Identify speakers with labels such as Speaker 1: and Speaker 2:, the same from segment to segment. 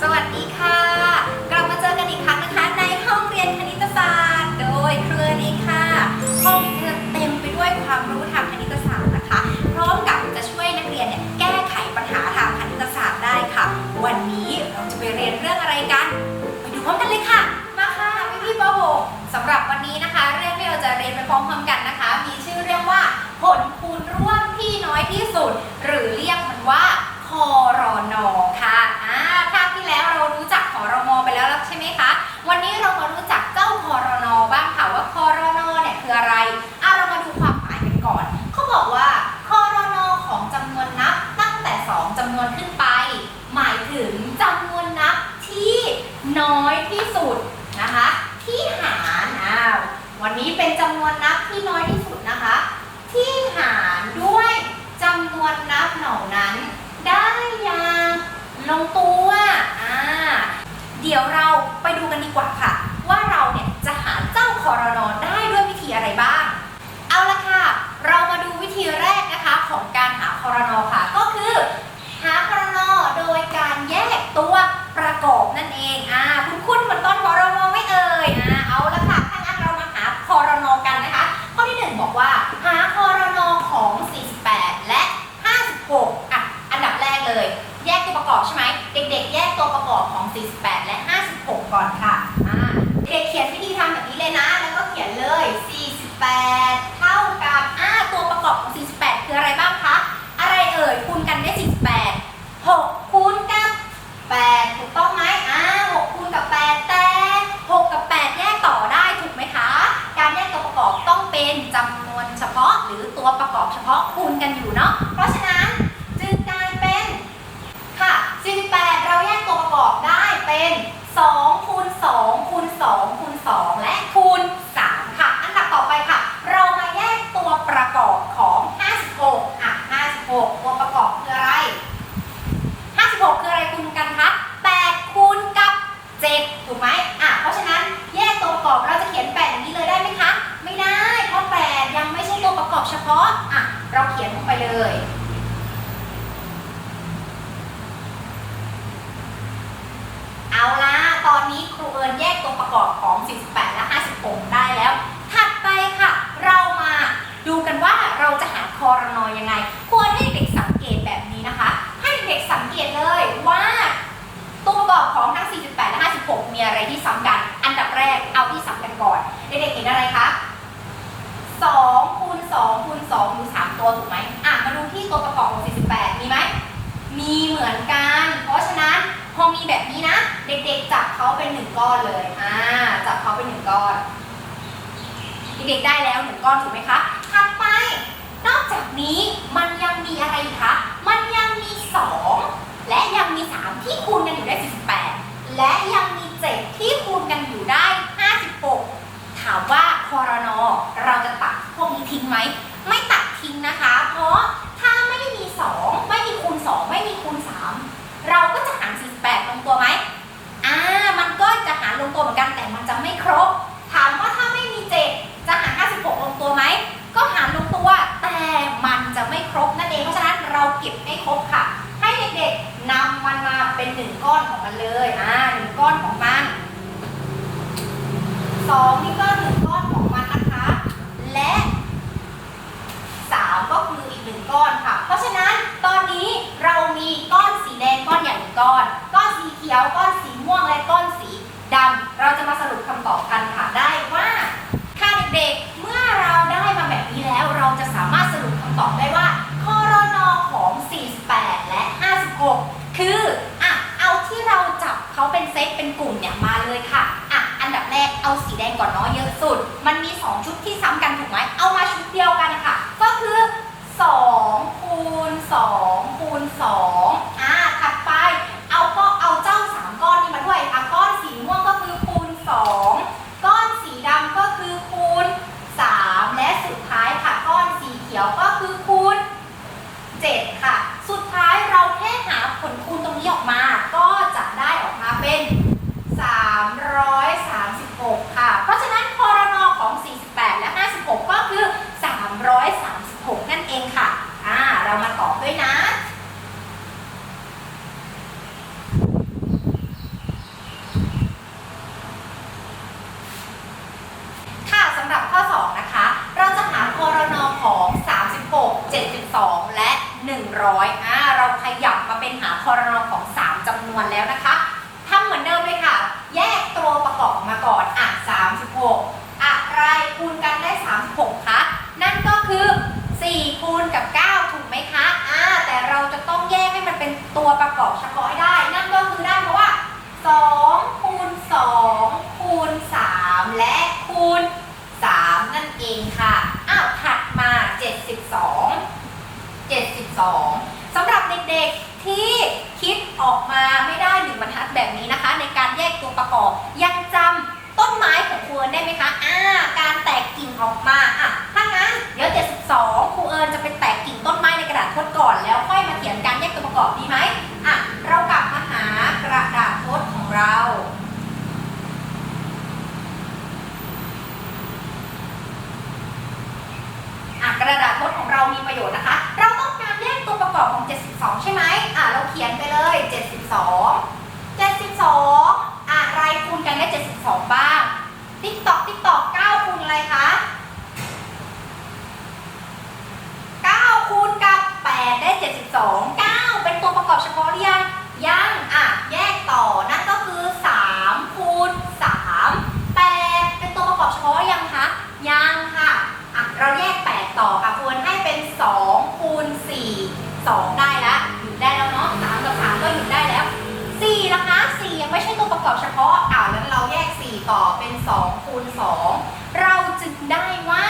Speaker 1: สวัสดีค่ะ กลับมาเจอกันอีกครั้งนะคะ ในห้องเรียนคณิตศาสตร์ โดยเครือนี้ค่ะ ห้องนี้จะเต็มไปด้วยความรู้ทางคณิตศาสตร์นะคะ พร้อมกับจะช่วยนักเรียนเนี่ยแก้ไขปัญหาทางคณิตศาสตร์ได้ค่ะ วันนี้เราจะไปเรียนเรื่องอะไรกัน ไปดูพร้อมกันเลยค่ะ มาค่ะพี่พี่ๆป .6 สำหรับวันนี้นะคะ เรื่องที่เราจะเรียนไปพร้อมๆกันนะคะ มีชื่อเรื่องว่า ผลคูณร่วมที่น้อยที่สุด หรือเรียกมันว่าคอรอนอ น้อยที่สุดนะคะ ที่หารอ้าววันนี้เป็นจำนวนนับที่น้อยที่สุดนะคะ ที่หารด้วยจำนวนนับเหล่านั้น ได้อย่างลงตัวอ่าเดี๋ยวเราไปดูกันดีกว่าค่ะ ว่าเราเนี่ยจะหาเจ้าคอรนอได้ด้วยวิธีอะไรบ้าง เอาละค่ะ เรามาดูวิธีแรกนะคะของการหาคอรนอค่ะ ก็คือ หาคอรนอโดยการแยกตัวประกอบ นั่นเอง อ่า คุณคุณเหมือนตอนวอรมอไม่เอ่ย อ่าเอาละค่ะถ้างั้นเรามาหาคอรนอกันนะคะ ข้อที่หนึ่งบอกว่า หาคอรนอของ 48 และ 56อะอันดับแรกเลย แยกตัวประกอบใช่ไหมเด็กๆ แยกตัวประกอบของ 48 และ 56 ก่อนค่ะอ่าเด็กเขียนวิธีทำแบบนี้เลยนะ แล้วก็เขียนเลย 48 เท่ากับอ่าตัวประกอบของ 48 คืออะไรบ้างคะ อะไรเอ่ยคูณกันได้ 48 6คูณกับ 8 ถูกต้องไหมอ่า6คูณกับ 8 แต่ 6 กับ 8 แยกต่อได้ถูกไหมคะ การแยกตัวประกอบต้องเป็นจำนวนเฉพาะ หรือตัวประกอบเฉพาะคูณกันอยู่เนาะ เพราะฉะนั้นจึงกลายเป็น ค่ะ 48 เราแยกตัวประกอบได้เป็น 2คูณ2คูณ 2คูณ2และคูณ3ค่ะ อันดับต่อไปค่ะ เรามาแยกตัวประกอบของ 56 อะ 56 ตัวประกอบคืออะไร 56 คืออะไรคูณกันคะ8คูณกับ 7 ถูกไหมอะ เพราะฉะนั้นแยกตัวประกอบเราจะเขียน 8 อย่างนี้เลยได้ไหมคะ ไม่ได้ เพราะ 8 ยังไม่ใช่ตัวประกอบเฉพาะ อะ เราเขียนลงไปเลย เอาล่ะ ตอนนี้ครูเอิญแยกตัวประกอบของ 48 และ 56 ได้แล้ว ถัดไปค่ะ เรามาดูกันว่าเราจะหาคอรนอยังไง ควรให้เด็กสังเกตแบบนี้นะคะ ให้เด็กสังเกตเลยว่า ตัวประกอบของทั้ง 48 และ 56 มีอะไรที่ซ้ำกัน อันดับแรกเอาที่ซ้ำกันก่อน เด็กๆเห็นอะไรคะ2คูณ2คูณ2มี3ตัวถูกไหมอะมาดูที่ตัวประกอบของ48 มีไหม มีเหมือนกัน เพราะฉะนั้นพอมีแบบนี้นะ เด็กๆจับเขาเป็นหนึ่งก้อนเลย อ่า จับเขาเป็นหนึ่งก้อน เด็กๆได้แล้วหนึ่งก้อนถูกไหมคะถัดไป นอกจากนี้มันยังมีอะไรอีกคะ มันยังมี 2 และยังมี 3 ที่คูณกันอยู่ได้48 และยังมี 7 ที่คูณกันอยู่ได้ 56 ถามว่าคอรนอเราจะตัดพวกนี้ทิ้งไหม ไม่ตัดทิ้งนะคะ เพราะถ้าไม่มี 2 ไม่มีคูณ 2 ไม่มีคูณ 3 เราก็จะหาร 48 ลงตัวไหมอ่า มันก็จะหารลงตัวเหมือนกันแต่มันจะไม่ครบ ถามว่าถ้าไม่มี 7 จะหาร 56 ลงตัวไหม ก็หารลงตัว แต่มันจะไม่ครบนั่นเอง เพราะฉะนั้นเราเก็บให้ครบค่ะ ให้เด็กๆนำมันมาเป็นหนึ่งก้อนของมันเลย อ่าหนึ่งก้อนของมัน สองนี่ก็หนึ่งก้อนของมันนะคะ และสามก็คืออีกหนึ่งก้อนค่ะ เพราะฉะนั้นตอนนี้เรามีก้อนสีแดงก้อนใหญ่หนึ่งก้อน ก้อนสีเขียว ก้อนสีม่วงและก้อนสีดำเราจะมาสรุปคำตอบกันค่ะได้ว่า ค่ะเด็กๆ เมื่อเราได้มาแบบนี้แล้ว เราจะสามารถสรุปคำ ตอบได้ว่าคอรนอของ 48 และ 56 คืออะเอาที่เราจับเขาเป็นเซตเป็นกลุ่มเนี่ยมาเลยค่ะอะอันดับแรกเอาสีแดงก่อนเนาะเยอะสุด มันมี 2 ชุดที่ซ้ำกันถูกไหมเอามาชุดเดียวกันค่ะ ก็คือ 2 คูณ 2 คูณ 2 อะถัดไป เอาก็เอาเจ้า 3 ก้อนนี้มาด้วยอะก้อนสีม่วงก็คือคูณ 2 ก้อนสีดำก็คือคูณ 3 และสุดท้ายค่ะก้อนสีเขียวก็คือคูณ 7 ค่ะ สุดท้ายเราแค่หาผลคูณตรงนี้ออกมา ก็จะได้ออกมาเป็น 336 ค่ะ เพราะฉะนั้นคอรนอของ 48 และ 56 ก็คือ 336 นั่นเองค่ะ อ่า เรามาตอบด้วยนะ ของ 3จำนวนแล้วนะคะทำเหมือนเดิมเลยค่ะ แยกตัวประกอบออกมาก่อนอะ36 อะไรคูณกันได้ 36 คะ นั่นก็คือ 4 คูณกับ 9 ถูกไหมคะ อ่า แต่เราจะต้องแยกให้มันเป็นตัวประกอบเฉพาะให้ได้ นั่นก็คือได้เพราะว่า 2 คูณ 2 คูณ 3 และคูณ 3 นั่นเองค่ะ อ้าว ถัดมา 72 72สำหรับเด็กๆที่คิดออกมาไม่ได้หนึ่งบรรทัด แบบนี้นะคะ ในการแยกตัวประกอบ ยังจำต้นไม้ของครูเอิญได้ไหมคะอ่าการแตกกิ่งออกมาอะถ้างั้นเดี๋ยว72ครูเอิญจะไปแตกกิ่งต้นไม้ในกระดาษทดก่อน แล้วค่อยมาเขียนการแยกตัวประกอบดีไหมอะเรากลับมาหากระดาษทดของเราอกระดาษทดของเรามีประโยชน์นะคะ เราต้องการแยกตัวประกอบของ 72 ใช่ไหมอะเราเขียนไปเลย 72 72 อะไรคูณกันได้ 72 บ้าง ติ๊กตอกติ๊กตอก9คูณอะไรคะ 9 คูณกับ 8 ได้ 72 9 เป็นตัวประกอบเฉพาะหรือยัง ยัง อะ แยกต่อ นั่นก็คือ 3 คูณ 3 8 เป็นตัวประกอบเฉพาะหรือยังคะ ยังค่ะ อะ เราแยก 8 ต่อค่ะควรให้เป็น 2 คูณ 4 2 ได้แล้วหยุดได้แล้วเนาะ3กับ 3 ก็หยุดได้แล้ว 4นะคะ 4 ยังไม่ใช่ตัวประกอบเฉพาะ อ่านั้นเราแยก 4 ต่อเป็น 2 คูณ 2 เราจึงได้ว่า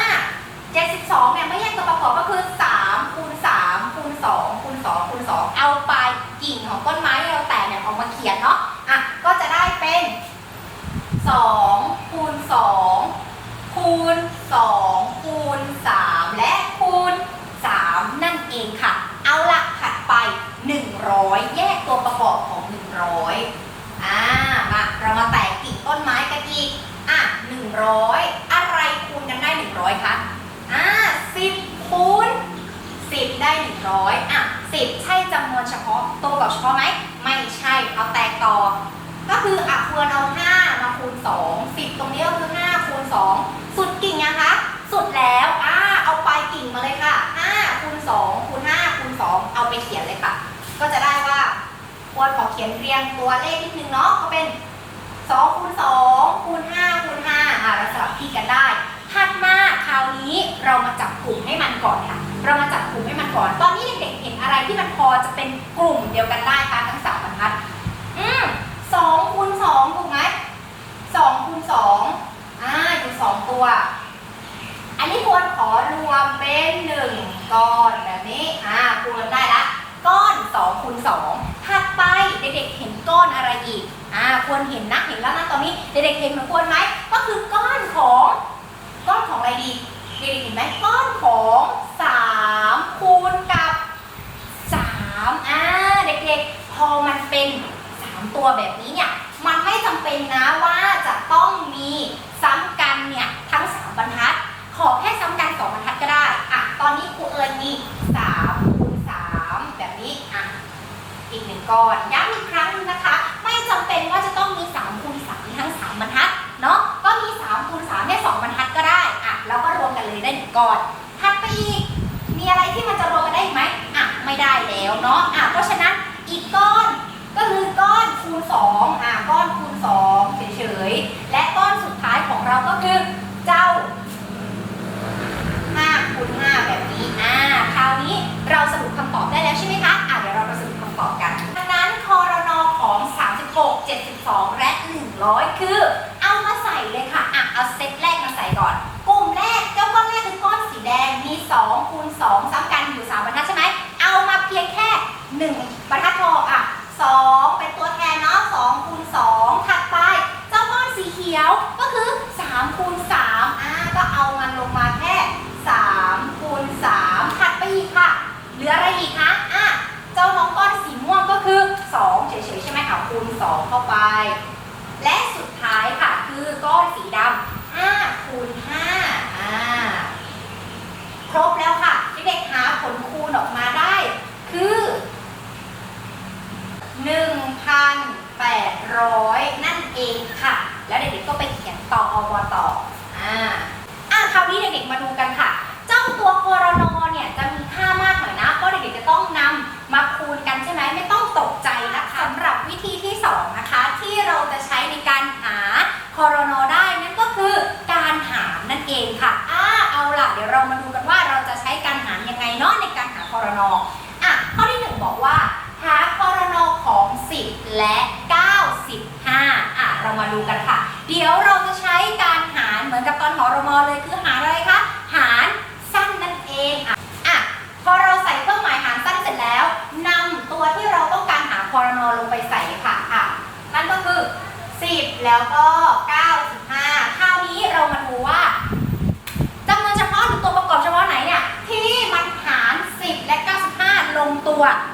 Speaker 1: 72เนี่ยไม่แยกตัวประกอบก็คือ 3 คูณ 3 คูณ 2 คูณ 2 คูณ 2 เอาปลายกิ่งของต้นไม้ที่เราแตกเนี่ยออกมาเขียนเนาะ อะ ก็จะได้เป็น 2 คูณ 2 คูณ 2 คูณ 3 และคูณ 3 นั่นเองค่ะ เอาละถัดไป 100 แยกตัวประกอบของ 100 อ่า มา เรามาแตกกิ่งต้นไม้กันอีก อะ 100 อะไรคูณกันได้ 100 คะ อ่า 10 คูณ 10 ได้ 100อะ10 ใช่จำนวนเฉพาะตัวกับเฉพาะไหม ไม่ใช่เอาแตกต่อ ก็คืออะควรเอา 5 มาคูณ 2 10 ตรงนี้ก็คือ 5 คูณ 2 สุดกิ่งนะคะ สุดแล้วอ่าเอาปลายกิ่งมาเลยค่ะ5คูณ2คูณ5คูณ2 เอาไปเขียนเลยค่ะ ก็จะได้ว่าควรขอเขียนเรียงตัวเลข ลุ่มเดียวกันได้คะทั้งสามบรรทัด อืมสองคูณสองถูกไหมสองคูณสองอ่าอยู่สองตัว อันนี้ควรขอรวมเป็นหนึ่งก้อนแบบนี้อ่าควรได้ละ ก้อนสองคูณสองถัดไปเด็กๆเห็นก้อนอะไรอีกอ่าควรเห็นนะเห็นแล้วนะตอนนี้เด็กๆเห็นมือนควรไหมก็คือก้อนของ ก้อนของอะไรดีเด็กๆเห็นไหมก้อนของสามคูณกับสามอ่า เด็กๆ พ อมันเป็นสามตัวแบบนี้เนี่ยมันไม่จำเป็นนะว่าจะต้องมีซ้ำกันเนี่ยทั้งสามบรรทัด ขอแค่ซ้ำกันสองบรรทัดก็ได้อะตอนนี้ครูเอิญมีสามคูณสามแบบนี้อะอีกหนึ่งก้อนย้ำอีกครั้งนะคะ ไม่จำเป็นว่าจะต้องมี3คูณ3ทั้ง3บรรทัดเนาะก็มี3คูณ3ได้2บรรทัดก็ได้อะแล้วก็รวมกันเลยได้หนึ่งก้อนถัดไปอีกมีอะไรที่มันจะรวมกันได้อีกไหมอะไม่ได้แล้วเนาะอะเพราะฉะนั้น ก้อน ก็คือก้อนคูณ2อะก้อนคูณ2เฉยๆ และก้อนสุดท้ายของเราก็คือเจ้า5คูณ5แบบนี้อ่าคราวนี้เราสรุปคำตอบได้แล้วใช่ไหมคะอ่าเดี๋ยวเรามาสรุปคำตอบกันดังนั้นคอรนอของ 36 72 และ 100 คือ เอามาใส่เลยค่ะอะเอาเซตแรกมาใส่ก่อน กลุ่มแรกเจ้าก้อนแรกคือก้อนสีแดงมี2คูณ2ซ้ำกันอยู่ 3 บรรทัดใช่ไหม เอามาเพียงแค่ 1 บรรทัดพออะ 2 เป็นตัวแทนเนาะ2คูณ2ถัดไป เจ้าก้อนสีเขียวก็คือ3คูณ3อ่า ก็เอามันลงมาแค่ 3คูณ3ถัดไปอีกค่ะ เหลืออะไรอีกคะ อะ เจ้าน้องก้อนสีม่วงก็คือ 2 เคะคูณ 2 เข้าไป และสุดท้ายค่ะคือก้อนสีดำ5คูณ5อ่าครบแล้วค่ะเด็กๆหาผลคูณออกมาได้ คือ1,800 นั่นเองค่ะ แล้วเด็กๆก็ไปเขียนต่ออบต่ออ่าอะคราวนี้เด็กๆมาดูกันค่ะ เจ้าตัวโคโรนอเนี่ยจะมีค่ามากหน่อยนะเพราะเด็กๆจะต้องนำมาคูณกันใช่ไหมไม่ต้องตกใจนะ จะใช้ในการหาคอรโนได้นั่นก็คือการหามนั่นเองค่ะอ่าเอาล่ะ เดี๋ยวเรามาดูกัน ạ.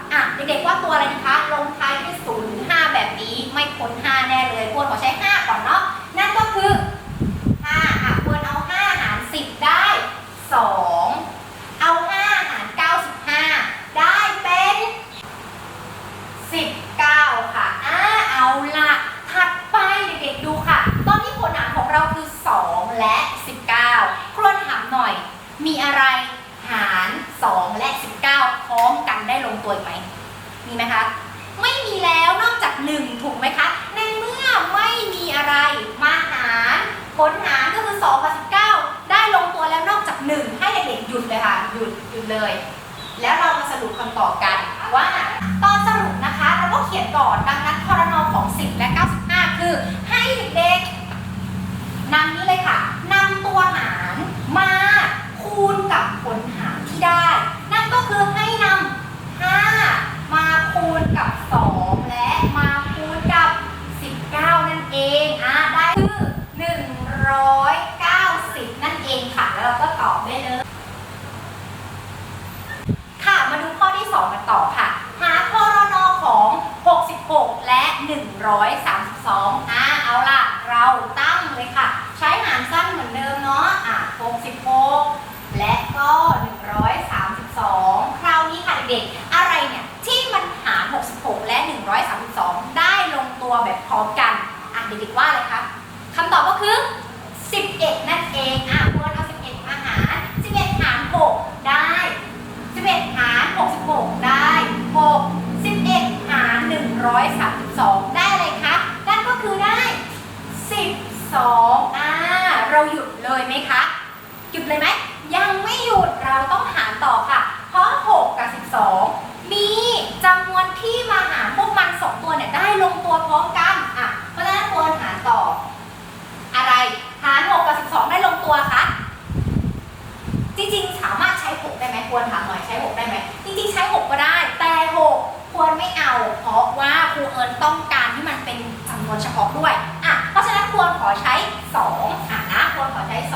Speaker 1: ควรถามหน่อยใช้ 6 ได้ไหมจริงๆใช้ 6 ก็ได้ แต่ 6 ควรไม่เอา เพราะว่าครูเอิญต้องการที่มันเป็นจำนวนเฉพาะด้วยอะเพราะฉะนั้นควรขอใช้2อะนะควรขอใช้ 2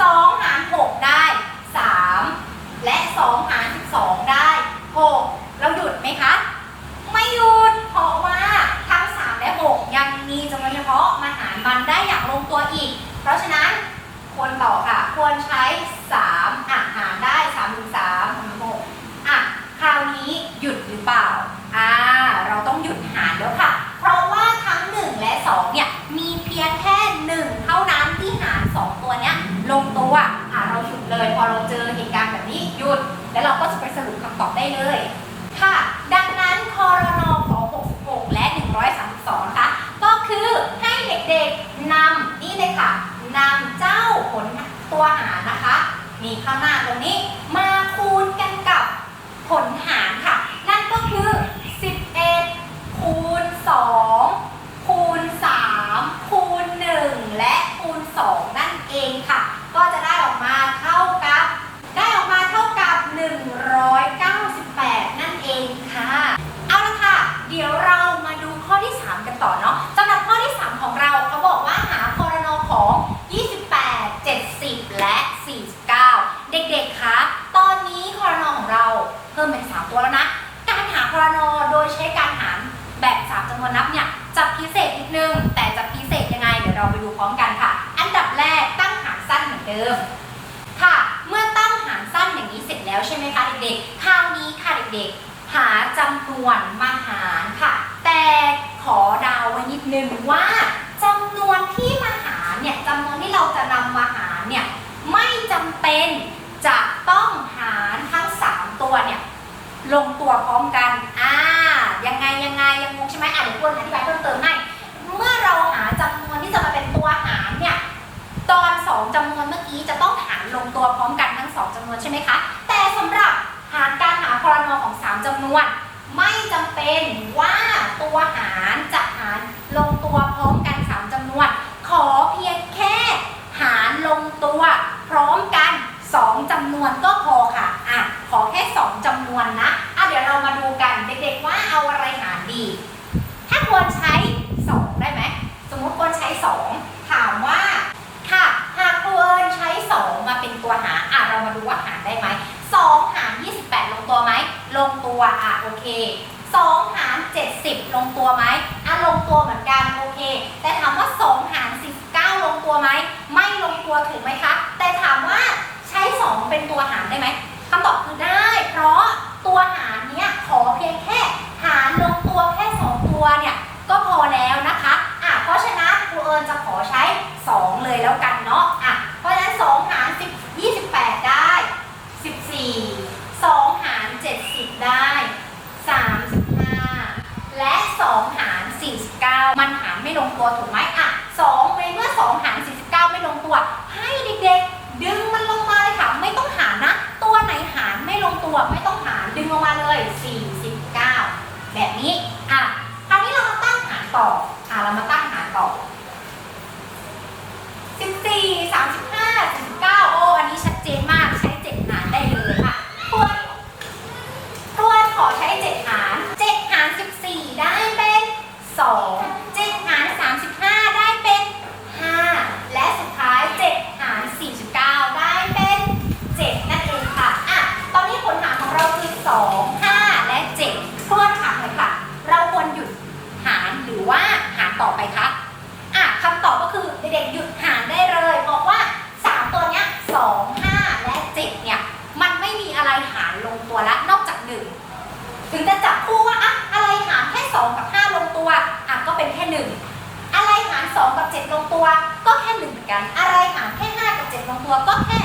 Speaker 1: 2 หาร 6 ได้ 3 และ 2 หาร 12 ได้6เราหยุดไหมคะ ไม่หยุดเพราะว่าทั้ง 3 และ 6 ยังมีจำนวนเฉพาะมาหารมันได้อย่างลงตัวอีก เพราะฉะนั้นควรต่อค่ะ ควรใช้ No. quên đánh ลงตัวอะโอเค2หาร70ลงตัวไหมอะลงตัวเหมือนกันโอเค แต่ถามว่า2หาร49ลงตัวไหมไม่ลงตัวถูกไหมคะแต่ถามว่าใช้2เป็นตัวหารได้ไหมคำตอบคือได้ เพราะตัวหารเนี้ยขอเพียงแค่ หารลงตัวแค่2ตัวเนี่ยก็พอแล้วนะคะอะเพราะฉะนั้นครูเอิญจะขอใช้ 2 เลยแล้วกันเนาะอะเพราะฉะนั้น2หาร10 28 ได้ 14 ได้ 35 และ 2 หาร 49 มันหารไม่ลงตัวถูกไหมอะ2ในเมื่อ 2 หาร 49 ไม่ลงตัว ให้เด็กๆ ดึงมันลงมาเลยค่ะ ไม่ต้องหารนะ ตัวไหนหารไม่ลงตัวไม่ต้องหาร ดึงลงมาเลย 49 แบบนี้ อะ คราวนี้เรามาตั้งหารต่อ อะ เรามาตั้งหารต่อ 14 35 49 โอ้ อันนี้ชัดเจนมาก ใช้ 7 หารได้เลยค่ะควรควรขอใช้ 7 หาร 7 หาร 14 ได้เป็น 2 7 หาร 35 ได้เป็น 5 และสุดท้าย 7 หาร 49 ได้เป็น 7 นั่นเองค่ะ อะ ตอนนี้ผลหารของเราคือ 2 5 และ 7ควรถามเลยค่ะ เราควรหยุดหารหรือว่าหารต่อไปคะ อะคำตอบก็คือเด็กๆหยุดหารได้เลยเพราะว่า 3 ตัวเนี้ย2 5 และ 7 เนี่ย มันไม่มีอะไรหารลงตัวละนอกจาก 1 ถึงจะจับคู่ว่าอะอะไรหารแค่ 2 กับ 5 ลงตัว อะก็เป็นแค่ 1 อะไรหาร 2 กับ 7 ลง ตัวก็แค่หนึ่งเหมือนกัน อะไรหารแค่5กับ7ลงตัวก็แค่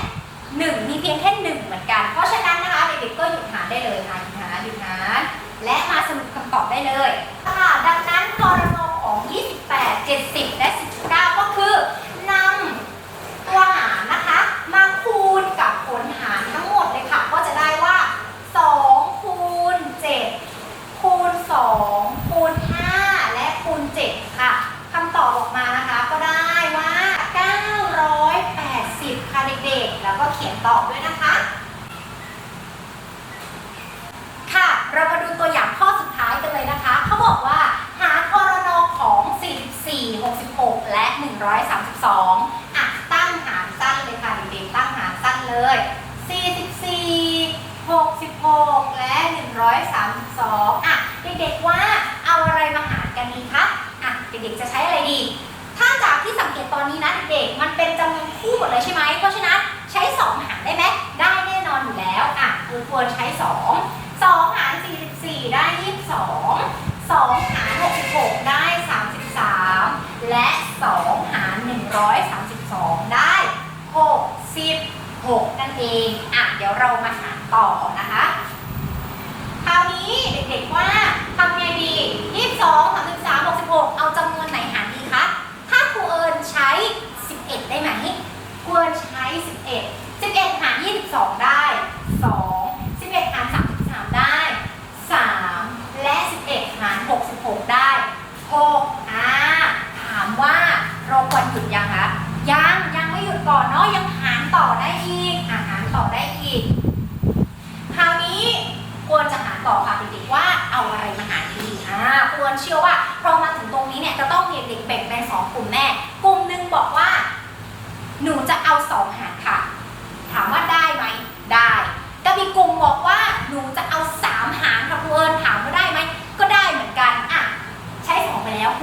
Speaker 1: 1มีเพียงแค่1เหมือนกัน เพราะฉะนั้นนะคะเด็กๆก็หยุดหารได้เลยค่ะหยุดหารหยุดหารและมาสรุปคำตอบได้เลยค่ะดังนั้นกรณของ 28 70 4 ได้ 22 2 หาร 66 ได้ 33 และ 2 หาร 132 ได้ 66 นั่นเอง อะ เดี๋ยวเรามาหารต่อนะคะ คราวนี้เด็กๆว่าทำไงดี 22 33 66 เอาจำนวนไหนหารดีคะ ถ้าครูเอิญใช้ 11 ได้ไหมครูเอิญใช้ 11 11 หาร 22 ได้ 6อ่าถามว่าเราควรหยุดยังคะยังยังไม่หยุดก่อนเนาะยังหารต่อได้อีกอะหารต่อได้อีก คราวนี้ควรจะหาต่อค่ะเด็กๆว่าเอาอะไรมาหารดีอ่าควรเชื่อว่าพอมาถึงตรงนี้เนี่ยจะต้องมีเด็กๆแบ่งเป็นสองกลุ่มแม่กลุ่มหนึ่งบอกว่า หนูจะเอาสองหารค่ะ ถามว่าได้ไหมได้กับอีกกลุ่มบอกว่าหนูจะเอาสามหารค่ะครูเอิญถาม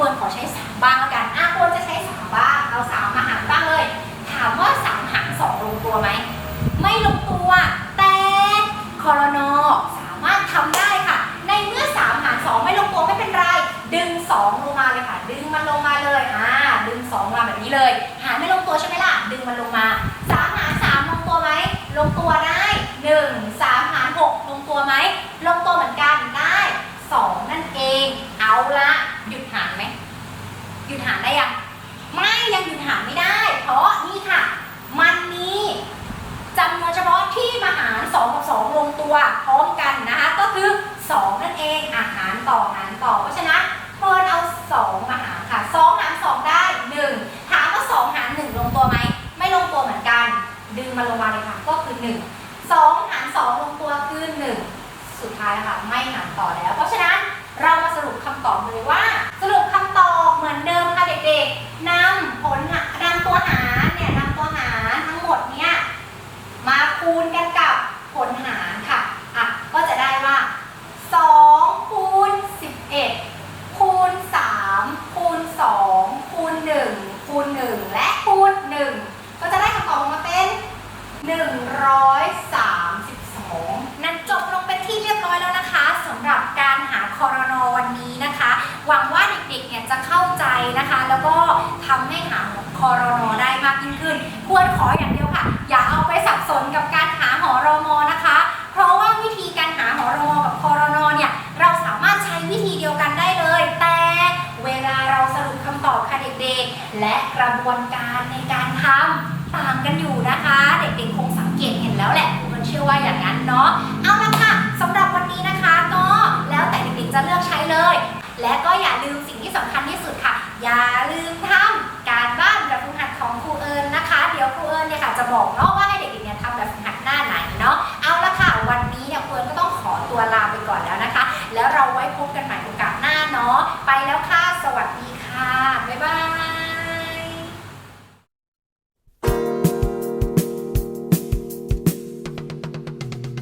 Speaker 1: ควรขอใช้สามบ้างแล้วกันอะควรจะใช้สามบ้างเอาสามมาหารบ้างเลย ถามว่าสามหารสองลงตัวไหม ไม่ลงตัว แต่คอรนอสามารถทำได้ค่ะ ในเมื่อ3หาร2ไม่ลงตัวไม่เป็นไร ดึง2ลงมาเลยค่ะ ดึงมันลงมาเลยอ่าดึง2มาแบบนี้เลย หารไม่ลงตัวใช่ไหมล่ะ ดึงมันลงมา3หาร3ลงตัวไหม ลงตัว 还好。 รุปคำตอบเด็กๆ และกระบวนการในการทำต่างกันอยู่นะคะ เด็กๆคงสังเกตเห็นแล้วแหละคุณเชื่อว่าอย่างนั้นเนาะเอาละค่ะสำหรับวันนี้นะคะก็แล้วแต่เด็กๆจะเลือกใช้เลย และก็อย่าลืมสิ่งที่สำคัญที่สุดค่ะ อย่าลืมทำการบ้านแบบฝึกหัดของครูเอิญนะคะ เดี๋ยวครูเอิญเนี่ยค่ะจะบอกเนาะว่าให้เด็กๆเนี่ยทำแบบฝึกหัดหน้าไหนเนาะเอาละค่ะวันนี้เนี่ยครูเอิญก็ต้องขอตัวลาไปก่อนแล้วนะคะ แล้วเราไว้พบกันใหม่โอกาสหน้าเนาะไปแล้วค่ะสวัสดี บ๊ายบาย